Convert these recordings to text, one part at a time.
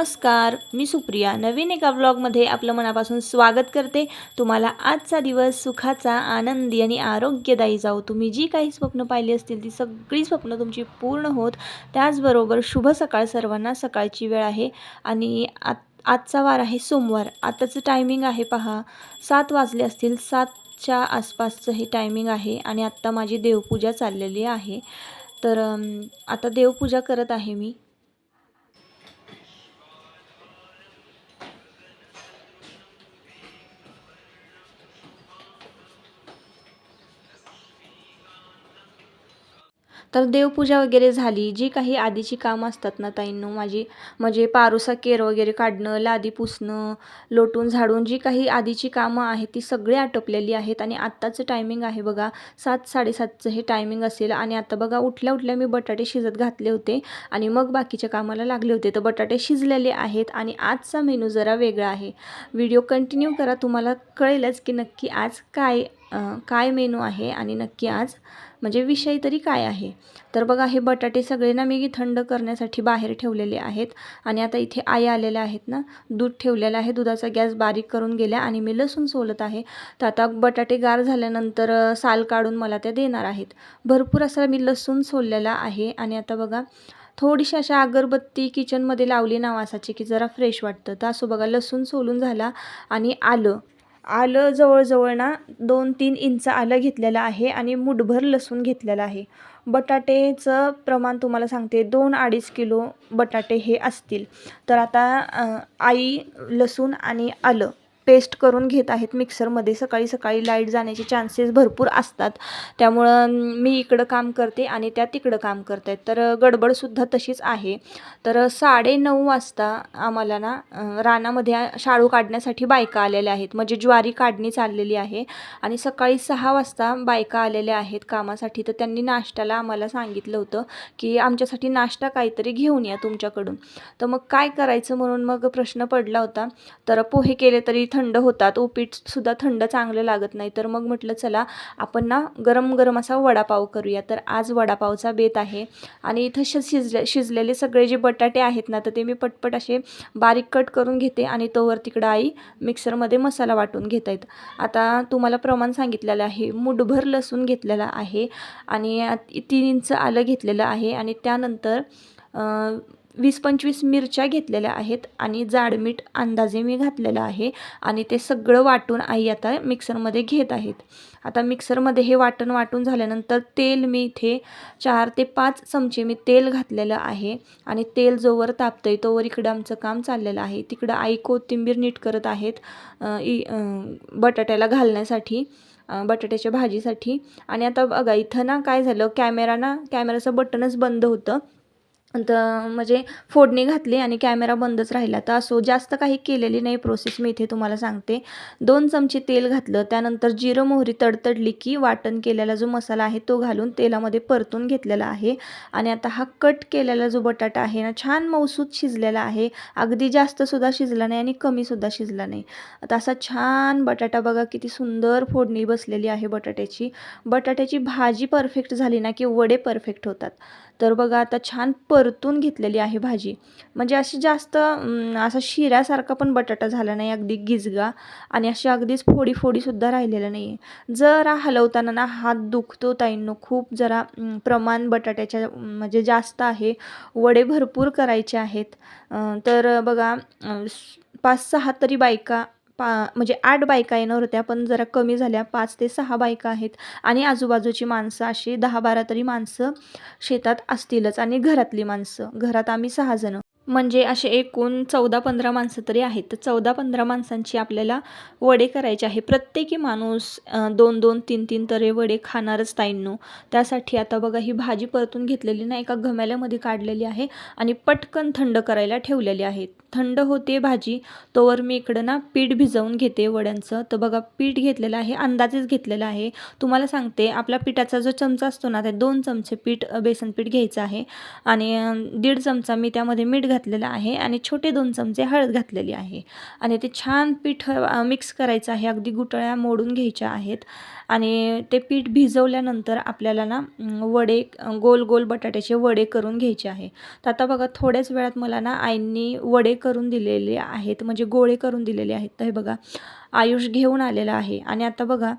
नमस्कार मी सुप्रिया. नवीन एका ब्लॉगमध्ये आपलं मनापासून स्वागत करते. तुम्हाला आजचा दिवस सुखाचा आनंदी आणि आरोग्यदायी जाऊ तुम्ही जी काही स्वप्न पाहिली असतील ती सगळी स्वप्न तुमची पूर्ण होत. त्याचबरोबर शुभ सकाळ सर्वांना सकाळची वेळ आहे. आणि आत आजचा वार आहे सोमवार. आताचं टायमिंग आहे पहा. सात वाजले असतील सातच्या आसपासचं हे टायमिंग आहे आणि आत्ता माझी देवपूजा चाललेली आहे. तर आता देवपूजा करत आहे मी. तर देवपूजा वगैरे झाली जी काही आधीची कामं असतात ना ताईंनो माझी म्हणजे पारोसा केर वगैरे काढणं लादी पुसणं लोटून झाडून जी काही आधीची कामं आहेत ती सगळी आटोपलेली आहेत आणि आत्ताचं टायमिंग आहे बघा सात साडेसातचं हे टायमिंग असेल आणि आता बघा उठल्या उठल्या मी बटाटे शिजत घातले होते आणि मग बाकीच्या कामाला लागले होते. तर बटाटे शिजलेले आहेत आणि आजचा मेनू जरा वेगळा आहे. व्हिडिओ कंटिन्यू करा तुम्हाला कळेलच की नक्की आज काय काय मेनू आहे आणि नक्की आज म्हणजे विषय तरी काय आहे? तर बघा हे बटाटे सगळे ना मी थंड करण्यासाठी बाहेर ठेवलेले आहेत आणि आता इथे आई आलेल्या आहेत ना दूध ठेवलेलं आहे दुधाचा गॅस बारीक करून गेल्या आणि मी लसूण सोलत आहे. तर आता बटाटे गार झाल्यानंतर साल काढून मला त्या देणार आहेत. भरपूर असा मी लसूण सोललेला आहे आणि आता बघा थोडीशी अशा अगरबत्ती किचनमध्ये लावली नावासाची की जरा फ्रेश वाटतं. तर असं बघा लसूण सोलून झाला आणि आलं. आलं जवळजवळ ना दोन तीन इंच आलं घेतलेलं आहे आणि मुठभर लसूण घेतलेलं आहे. बटाटेचं प्रमाण तुम्हाला सांगते दोन अडीच किलो बटाटे हे असतील. तर आता आई लसूण आणि आलं. पेस्ट करून घेत आहेत मिक्सरमध्ये सकाळी सकाळी लाइट जाण्याचे चान्सेस भरपूर असतात. त्यामुळं मी इकडं काम करते आणि त्या तिकडं काम करत आहेत तर गडबडसुद्धा तशीच आहे. तर साडेनऊ वाजता आम्हाला ना रानामध्ये शाळू काढण्यासाठी बायका आलेल्या आहेत. म्हणजे ज्वारी काढणी चाललेली आहे आणि सकाळी सहा वाजता बायका आलेल्या आहेत कामासाठी. तर त्यांनी नाश्त्याला आम्हाला सांगितलं होतं की आमच्यासाठी नाश्ता काहीतरी घेऊन या तुमच्याकडून. तर मग काय करायचं म्हणून मग प्रश्न पडला होता. तर पोहे केले तरी थंड थंड होतात उपीटसुद्धा थंड चांगलं लागत नाही. तर मग म्हटलं चला आपण ना गरम गरम असा वडापाव करूया. तर आज वडापावचा बेत आहे आणि इथं श शिजले शिजलेले सगळे जे बटाटे आहेत ना तर ते मी पटपट असे बारीक कट करून घेते आणि तोवर तिकडं आई मिक्सरमध्ये मसाला वाटून घेत आहेत. आता तुम्हाला प्रमाण सांगितलेलं आहे मुठभर लसूण घेतलेला आहे आणि तीन इंच आलं घेतलेलं आहे आणि त्यानंतर वीस पंचवीस मिरच्या घेतलेल्या आहेत आणि जाडमीठ अंदाजे मी घातलेलं आहे आणि ते सगळं वाटून आई आता मिक्सरमध्ये घेत आहेत. आता मिक्सरमध्ये हे वाटण वाटून झाल्यानंतर तेल मी इथे चार ते पाच चमचे मी तेल घातलेलं आहे आणि तेल जोवर तापतं आहे तोवर इकडं आमचं काम चाललेलं आहे. तिकडं आई कोथिंबीर नीट करत आहेत इ बटाट्याला घालण्यासाठी बटाट्याच्या भाजीसाठी. आणि आता बघा इथं ना काय झालं कॅमेरा ना कॅमेराचं बटनच बंद होतं. तर म्हणजे फोडणी घातली आणि कॅमेरा बंदच राहिला. तर असो जास्त काही केलेली नाही प्रोसेस मी इथे तुम्हाला सांगते. दोन चमचे तेल घातलं. त्यानंतर जिरं मोहरी तडतडली की वाटण केलेला जो मसाला आहे तो घालून तेलामध्ये परतून घेतलेला आहे. आणि आता हा कट केलेला जो बटाटा आहे ना छान मौसूद शिजलेला आहे. अगदी जास्तसुद्धा शिजला नाही आणि कमीसुद्धा शिजला नाही. आता असा छान बटाटा बघा किती सुंदर फोडणी बसलेली आहे बटाट्याची. बटाट्याची भाजी परफेक्ट झाली ना की वडे परफेक्ट होतात. तर बघा आता छान परतून घेतलेली आहे भाजी. म्हणजे अशी जास्त असा शिऱ्यासारखा पण बटाटा झाला नाही अगदी गिजगा आणि अशी अगदीच फोडी फोडीसुद्धा राहिलेलं नाही आहे जरा हलवताना ना हात दुखतो ताईंनो खूप जरा प्रमाण बटाट्याच्या म्हणजे जास्त आहे. वडे भरपूर करायचे आहेत. तर बघा पाच सहा तरी बायका पा म्हणजे आठ बायका येणार होत्या पण जरा कमी झाल्या. पाच ते सहा बायका आहेत आणि आजूबाजूची माणसं अशी दहा बारा तरी माणसं शेतात असतीलच आणि घरातली माणसं. घरात आम्ही सहाजणं म्हणजे असे एकूण चौदा पंधरा माणसं तरी आहेत. तर चौदा पंधरा माणसांची आपल्याला वडे करायचे आहे. प्रत्येकी माणूस दोन दोन तीन तीन तरे वडे खाणारच ताईंनो. त्यासाठी आता बघा ही भाजी परतून घेतलेली ना एका घम्याल्यामध्ये काढलेली आहे आणि पटकन थंड करायला ठेवलेली आहेत. थंड होते भाजी तोवर मी इकडं ना पीठ भिजवून घेते वड्यांचं. तर बघा पीठ घेतलेलं आहे अंदाजेच घेतलेलं आहे. तुम्हाला सांगते आपला पिठाचा जो चमचा असतो ना ते दोन चमचे पीठ बेसन पीठ घ्यायचं आहे. आणि दीड चमचा मी त्यामध्ये मीठ घातलेलं आहे आणि छोटे दोन चमचे हळद घातलेली आहे. आणि ते छान पीठ मिक्स करायचं आहे. अगदी गुटळ्या मोडून घ्यायच्या आहेत. आणि ते पीठ भिजवल्यानंतर आपल्याला ना वडे गोल गोल बटाट्याचे वडे करून घ्यायचे आहे. तर आता बघा थोड्याच वेळात मला ना आईंनी वडे करून दिलेले आहेत म्हणजे गोळे करून दिलेले आहेत. तर हे बघा आयुष घेऊन आलेलं आहे. आणि आता बघा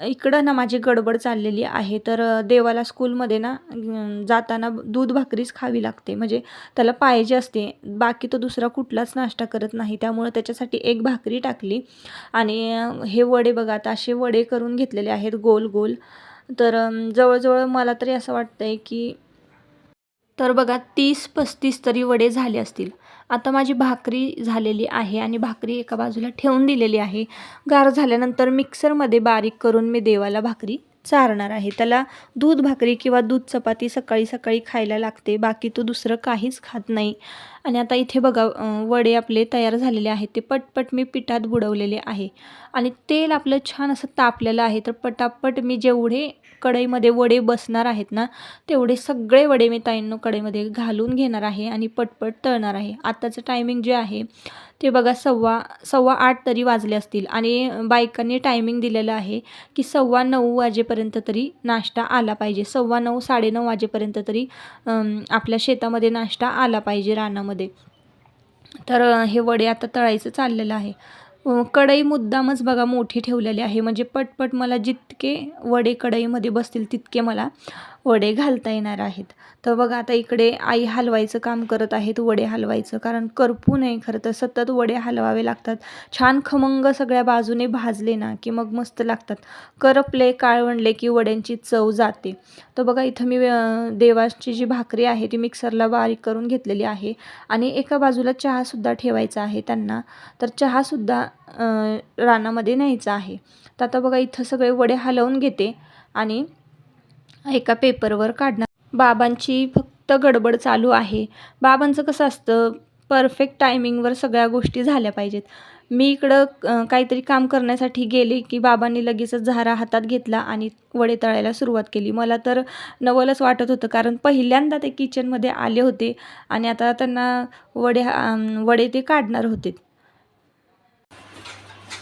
इकडं ना माझी गडबड चाललेली आहे. तर देवाला स्कूलमध्ये ना जाताना दूध भाकरीच खावी लागते. म्हणजे त्याला पाहिजे असते. बाकी तो दुसरा कुठलाच नाश्ता करत नाही. त्यामुळं त्याच्यासाठी एक भाकरी टाकली. आणि हे वडे बघा आता असे वडे करून घेतलेले आहेत गोल गोल. तर जवळजवळ मला तरी असं वाटतं आहे की तर बघा तीस पस्तीस तरी वडे झाले असतील. आता माझी भाकरी झालेली आहे आणि भाकरी एका बाजूला ठेवून दिलेली आहे. गार झाल्यानंतर मिक्सरमध्ये बारीक करून मी देवाला भाकरी चारणार आहे. त्याला दूध भाकरी किंवा दूध चपाती सकाळी सकाळी खायला लागते. बाकी तो दुसरं काहीच खात नाही. आणि आता इथे बघा वडे आपले तयार झालेले आहेत. ते पटपट मी पिठात बुडवलेले आहे. आणि तेल आपलं छान असं तापलेलं आहे. तर पटापट मी जेवढे कढईमध्ये वडे बसणार आहेत ना तेवढे सगळे वडे मी ताईंनो कढईमध्ये घालून घेणार आहे आणि पटपट तळणार आहे. आत्ताचं टायमिंग जे आहे ते बघा सव्वा सव्वा आठ तरी वाजले असतील. आणि बायकांनी टायमिंग दिलेलं आहे की सव्वा नऊ वाजेपर्यंत तरी नाश्ता आला पाहिजे. सव्वा नऊ साडेनऊ वाजेपर्यंत तरी आपल्या शेतामध्ये नाश्ता आला पाहिजे रानामध्ये. तर हे वडे आता तळायचं चाललेलं आहे. कढई मुद्दामच बघा मोठी ठेवलेली आहे. म्हणजे पटपट मला जितके वडे कढईमध्ये बसतील तितके मला वडे घालता येणार आहेत. तर बघा आता इकडे आई हलवायचं काम करत आहेत वडे हलवायचं. कारण करपू नये खरं तर सतत वडे हलवावे लागतात. छान खमंग सगळ्या बाजूने भाजले ना की मग मस्त लागतात. करपले काळवणले की वड्यांची चव जाते. तर बघा इथं मी देवाची जी भाकरी आहे ती मिक्सरला बारीक करून घेतलेली आहे. आणि एका बाजूला चहासुद्धा ठेवायचा आहे त्यांना. तर चहासुद्धा रानामध्ये न्यायचा आहे. तर आता बघा इथं सगळे वडे हलवून घेते आणि एका पेपरवर काढणार. बाबांची फक्त गडबड चालू आहे. बाबांचं कसं असतं परफेक्ट टायमिंगवर सगळ्या गोष्टी झाल्या पाहिजेत. मी इकडं काहीतरी काम करण्यासाठी गेले की बाबांनी लगेचच झारा हातात घेतला आणि वडे तळायला सुरुवात केली. मला तर नवलच वाटत होतं कारण पहिल्यांदा ते किचनमध्ये आले होते आणि आता त्यांना वडे वडे ते काढणार होते.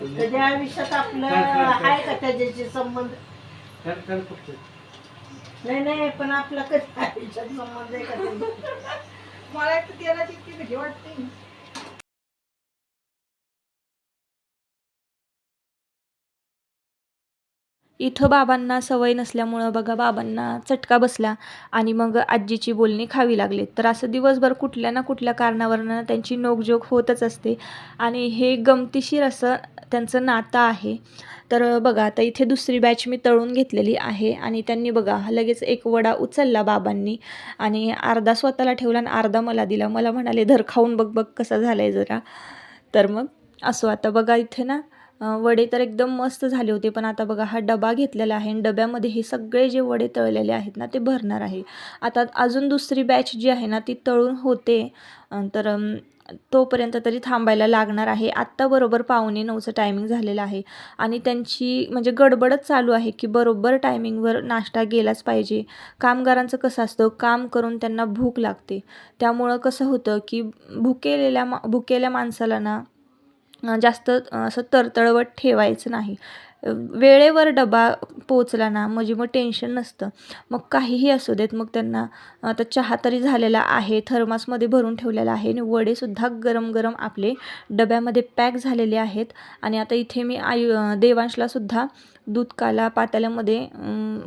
त्याच्या आयुष्यात आपलं आहे का त्याच्याशी संबंध? नाही नाही पण आपला कधी आयुष्यात संबंध आहे का? मला एक तेलाची इतकी भीती वाटते. इथं बाबांना सवय नसल्यामुळं बघा बाबांना चटका बसला आणि मग आजीची बोलणी खावी लागली. तर असं दिवसभर कुठल्या ना कुठल्या कारणावरनं त्यांची नोकझोक होतच असते आणि हे गमतीशीर असं त्यांचं नातं आहे. तर बघा आता इथे दुसरी बॅच मी तळून घेतलेली आहे आणि त्यांनी बघा लगेच एक वडा उचलला बाबांनी आणि अर्धा स्वतःला ठेवला आणि अर्धा मला दिला. मला म्हणाले धर खाऊन बघ बघ कसा झाला आहे जरा. तर मग असो आता बघा इथे ना वडे तर एकदम मस्त झाले होते पण आता बघा हा डबा घेतलेला आहे आणि डब्यामध्ये हे सगळे जे वडे तळलेले आहेत ना ते भरणार आहे. आता अजून दुसरी बॅच जी आहे ना ती तळून होते. तर तोपर्यंत तरी थांबायला लागणार आहे. आत्ता बरोबर पावणे नऊचं टायमिंग झालेलं आहे आणि त्यांची म्हणजे गडबडच चालू आहे की बरोबर टायमिंगवर नाश्ता गेलाच पाहिजे. कामगारांचं कसं असतं काम करून त्यांना भूक लागते. त्यामुळं कसं होतं की भुकेलेल्या मा भुकेल्या माणसाला ना जास्त असं तरतळवत ठेवायचं नाही. वेळेवर डबा पोचला ना म्हणजे मग टेन्शन नसतं. मग काहीही असू देत मग त्यांना आता चहा तरी झालेला आहे थर्मासमध्ये भरून ठेवलेला आहे आणि वडेसुद्धा गरम गरम आपले डब्यामध्ये पॅक झालेले आहेत. आणि आता इथे मी आयु देवांशलासुद्धा दूध काला पातेल्यामध्ये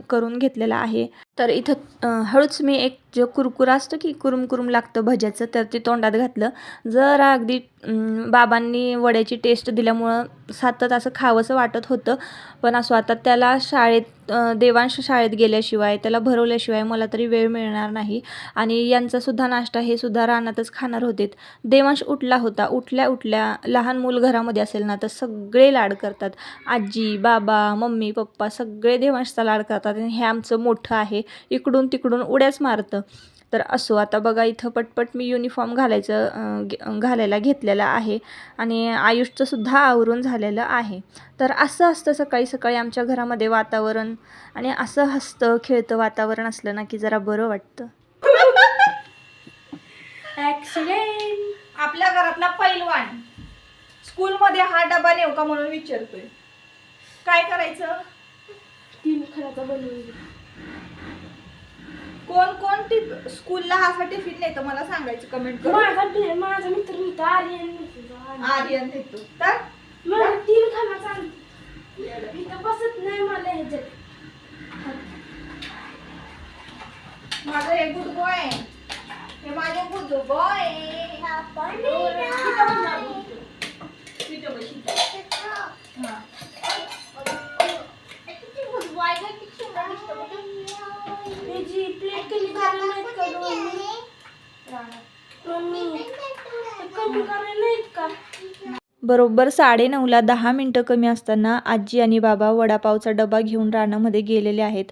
करून घेतलेला आहे. तर इथं हळूच मी एक जो कुरकुरा असतो की कुरुम कुरुम लागतं भज्याचं तर ते तोंडात घातलं. जरा अगदी बाबांनी वड्याची टेस्ट दिल्यामुळं सातत असं खावंसं वाटत होतं. पण असं आता त्याला शाळेत देवांश शाळेत गेल्याशिवाय त्याला भरवल्याशिवाय मला तरी वेळ मिळणार नाही. आणि यांचासुद्धा नाश्ता हे सुद्धा रानातच खाणार होते देवांश उठला होता. उठल्या उठल्या लहान मूल घरामध्ये असेल ना तर सगळे लाड करतात. आजी बाबा मम्मी पप्पा सगळे देवांशचा लाड करतात. आणि हे आमचं मोठं आहे. इकडून तिकडून उड्याच मारतं. तर असो आता बघा इथं पटपट मी युनिफॉर्म घालायचं घालायला घेतलेला आहे आणि आयुषचं सुद्धा आवरून झालेलं आहे. तर असं असतं सकाळी सकाळी आमच्या घरामध्ये वातावरण आणि असं हसतं खेळतं वातावरण असलं ना की जरा बरं वाटतं. आपल्या घरातला पैलवान. स्कूलमध्ये हा डबा नेऊ का म्हणून विचारतोय. काय करायचं? तीन खराचा बनवून कोण कोण टिफ स्कूलला हा असा टिफिन नेतं मला सांगायचं कमेंट करून. माझा माझा मित्र मित्र आर्यन. आर्यन नेतो तर? मला तीन खाना चालते इथं बसत नाही मला ह्याच्यात माझं हे गुड बॉय हे माझे गुड बॉय त्याची प्लेट कमी करायला नाहीत का दोन्ही? मम्मी ते कमी करायला नाहीत का बरोबर साडेनऊला दहा मिनटं कमी असताना आजी आणि बाबा वडापावचा डबा घेऊन रानामध्ये गेलेले आहेत.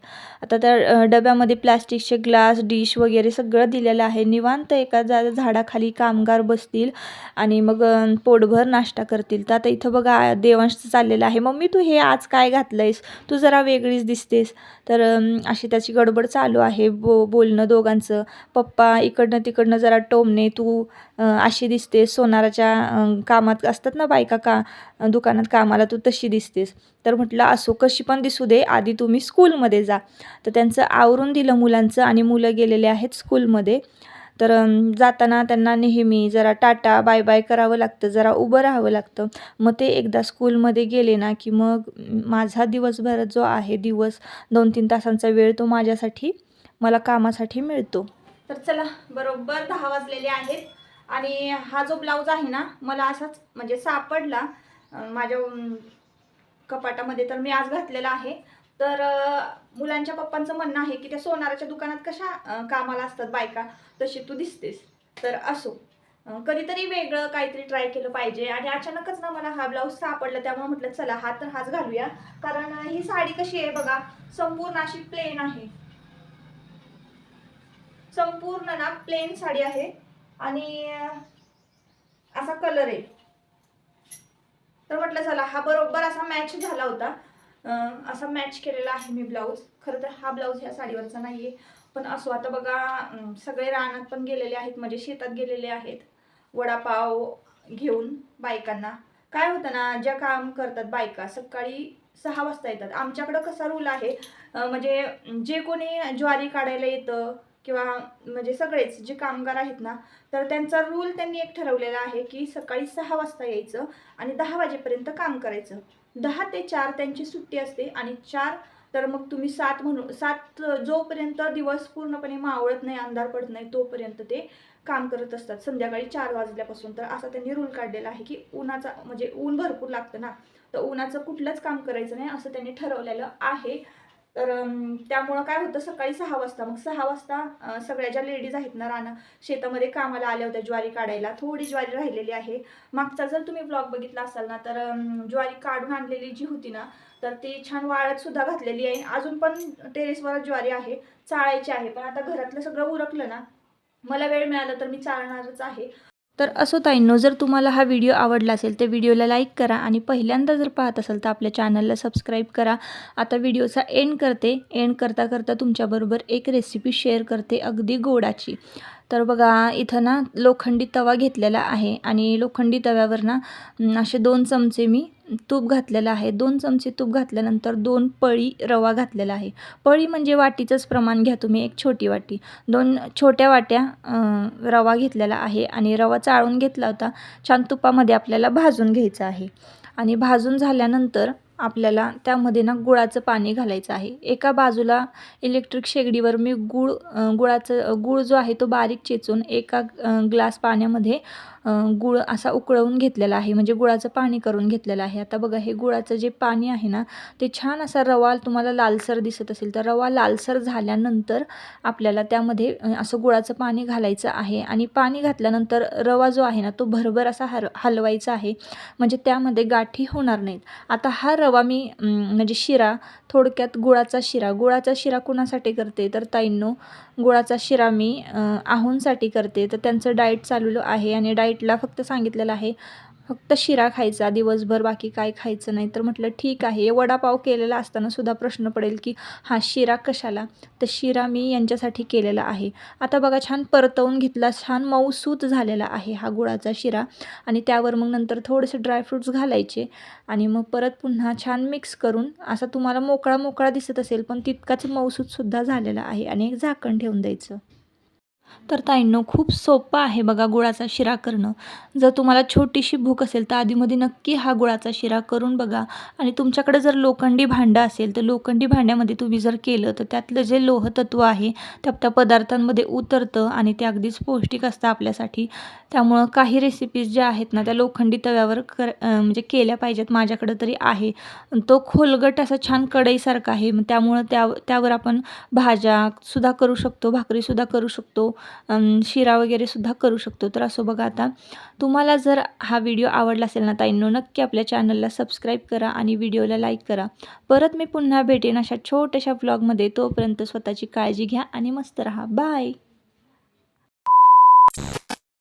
आता त्या डब्यामध्ये प्लास्टिकचे ग्लास डिश वगैरे सगळं दिलेलं आहे. निवांत एका जा झाडाखाली कामगार बसतील आणि मग पोटभर नाश्ता करतील. तर आता इथं बघा देवांशचं चाललेलं आहे. मम्मी तू हे आज काय घातलं आहेस तू जरा वेगळीच दिसतेस. तर अशी त्याची गडबड चालू आहे बो बोलणं दोघांचं. पप्पा इकडनं तिकडनं जरा टोमणे तू अशी दिसते सोनाराच्या कामात असतात ना बायका का दुकानात कामाला तू तशी दिसतेस. तर म्हटलं असो कशी पण दिसू दे आधी तुम्ही स्कूलमध्ये जा. तर त्यांचं आवरून दिलं मुलांचं आणि मुलं गेलेले आहेत स्कूलमध्ये. तर जाताना त्यांना नेहमी जरा टाटा बाय बाय करावं लागतं जरा उभं राहावं लागतं. मग ते एकदा स्कूलमध्ये गेले ना की मग माझा दिवसभर जो आहे दिवस दोन तीन तासांचा वेळ तो माझ्यासाठी मला कामासाठी मिळतो. तर चला बरोबर दहा वाजलेले आहेत. आणि हा जो ब्लाऊज आहे ना मला असाच म्हणजे सापडला. माझ्या कपाटामध्ये तर मी आज घातलेला आहे. तर मुलांच्या पप्पांचं म्हणणं आहे की त्या सोनाराच्या दुकानात कशा कामाला असतात बायका? तशी तू दिसतेस. तर असो. कधीतरी वेगळं काहीतरी ट्राय केलं पाहिजे. आणि अचानकच ना मला हा ब्लाऊज सापडला त्यामुळे म्हटलं चला हा तर हाच घालूया. कारण ही साडी कशी आहे बघा संपूर्ण अशी प्लेन आहे. संपूर्ण ना प्लेन साडी आहे. आणि असा कलर आहे. तर म्हटलं चला हा बरोबर असा मॅच झाला होता. असा मॅच केलेला आहे मी ब्लाऊज खरं तर हा ब्लाऊज ह्या साडीवरचा नाही आहे पण असो आता बघा सगळे रानात पण गेलेले आहेत म्हणजे शेतात गेलेले आहेत. वडापाव घेऊन बायकांना. काय होतं ना ज्या काम करतात बायका सकाळी सहा वाजता येतात. आमच्याकडं कसा रूल आहे म्हणजे जे कोणी ज्वारी काढायला येतं किंवा म्हणजे सगळेच जे कामगार आहेत ना तर त्यांचा रूल त्यांनी एक ठरवलेला आहे की सकाळी सहा वाजता यायचं आणि दहा वाजेपर्यंत काम करायचं. दहा ते चार त्यांची सुट्टी असते आणि चार तर मग तुम्ही सात म्हणून सात जोपर्यंत दिवस पूर्णपणे मावळत नाही अंधार पडत नाही तोपर्यंत ते काम करत असतात. संध्याकाळी चार वाजल्यापासून. तर असा त्यांनी रूल काढलेला आहे की उन्हाचा म्हणजे ऊन भरपूर लागतं ना तर उन्हाचं कुठलंच काम करायचं नाही असं त्यांनी ठरवलेलं आहे. तर त्यामुळं काय होतं सकाळी सहा वाजता मग सहा वाजता सगळ्या ज्या लेडीज आहेत ना राणा शेतामध्ये कामाला आल्या होत्या ज्वारी काढायला थोडी ज्वारी राहिलेली आहे. मागचा जर तुम्ही ब्लॉग बघितला असाल ना तर ज्वारी काढून आणलेली जी होती ना तर ती छान वाळत सुद्धा घातलेली आहे. अजून पण टेरेसवर ज्वारी आहे चाळायची आहे. पण आता घरातलं सगळं उरकलं ना मला वेळ मिळाला तर मी चालणारच आहे. तर असो ताईंनो जर तुम्हाला हा व्हिडिओ आवडला असेल तर व्हिडिओला लाईक करा आणि पहिल्यांदा जर पाहत असाल तर आपल्या चॅनलला सबस्क्राईब करा. आता व्हिडिओचा एंड करते. एंड करता करता तुमच्याबरोबर एक रेसिपी शेअर करते अगदी गोडाची. तर बघा इथं ना लोखंडी तवा घेतलेला आहे आणि लोखंडी तव्यावर ना असे दोन चमचे मी तूप घातलेलं आहे. दोन चमचे तूप घातल्यानंतर दोन पळी रवा घातलेला आहे. पळी म्हणजे वाटीचंच प्रमाण घ्या तुम्ही एक छोटी वाटी. दोन छोट्या वाट्या रवा घेतलेला आहे आणि रवा चाळून घेतला होता. छान तुपामध्ये आपल्याला भाजून घ्यायचा आहे. आणि भाजून झाल्यानंतर आपल्याला त्यामध्ये ना गुळाचं पाणी घालायचं आहे. एका बाजूला इलेक्ट्रिक शेगडीवर मी गुळ गुळाचं गुळ जो आहे तो बारीक चेचून एका ग्लास पाण्यामध्ये गुळ असा उकळवून घेतलेला आहे म्हणजे गुळाचं पाणी करून घेतलेलं आहे. आता बघा हे गुळाचं जे पाणी आहे ना ते छान असा रवा तुम्हाला लालसर दिसत असेल तर रवा लालसर झाल्यानंतर आपल्याला त्यामध्ये असं गुळाचं पाणी घालायचं आहे. आणि पाणी घातल्यानंतर रवा जो आहे ना तो भरभर असा हर हलवायचा आहे. म्हणजे त्यामध्ये गाठी होणार नाहीत. आता हा रवा मी म्हणजे शिरा थोडक्यात गुळाचा शिरा गुळाचा शिरा कुणासाठी करते? तर ताईंनो गुळाचा शिरा मी अ, आहोंसाठी करते. तर त्यांचं डाएट चालू आहे आणि डाएटला फक्त सांगितलेलं आहे फक्त शिरा खायचा दिवसभर बाकी काय खायचं नाही. तर म्हटलं ठीक आहे. वडापाव केलेला असताना सुद्धा प्रश्न पडेल की हा शिरा कशाला? तर शिरा मी यांच्यासाठी केलेला आहे. आता बघा छान परतवून घेतला छान मऊसूत झालेला आहे हा गुळाचा शिरा. आणि त्यावर मग नंतर थोडेसे ड्रायफ्रूट्स घालायचे. आणि मग परत पुन्हा छान मिक्स करून असा तुम्हाला मोकळा मोकळा दिसत असेल पण तितकाच मऊसूतसुद्धा झालेला आहे. आणि एक झाकण ठेवून द्यायचं. तर ताईंनो खूप सोपं आहे बघा गुळाचा शिरा करणं. जर तुम्हाला छोटीशी भूक असेल तर आधीमध्ये नक्की हा गुळाचा शिरा करून बघा. आणि तुमच्याकडे जर लोखंडी भांडं असेल तर लोखंडी भांड्यामध्ये तुम्ही जर केलं तर त्यातलं जे लोहतत्व आहे त्या त्या पदार्थांमध्ये उतरतं आणि ते अगदीच पौष्टिक असतं आपल्यासाठी. त्यामुळं काही रेसिपीज ज्या आहेत ना त्या लोखंडी तव्यावर कर म्हणजे केल्या पाहिजेत माझ्याकडं तरी आहे. तो खोलगट असा छान कढईसारखा आहे मग त्यामुळं त्या त्यावर आपण भाज्या सुद्धा करू शकतो भाकरीसुद्धा करू शकतो. शिरा वगैरे सुद्धा करू शकतो. तर असो बघा आता. तुम्हाला जर हा व्हिडिओ आवडला असेल ना ताईंनो नक्की आपल्या चॅनलला सबस्क्राईब करा आणि व्हिडिओला लाईक करा. परत मी पुन्हा भेटेन अशा छोट्याशा ब्लॉगमध्ये तोपर्यंत स्वतःची काळजी घ्या आणि मस्त राहा. बाय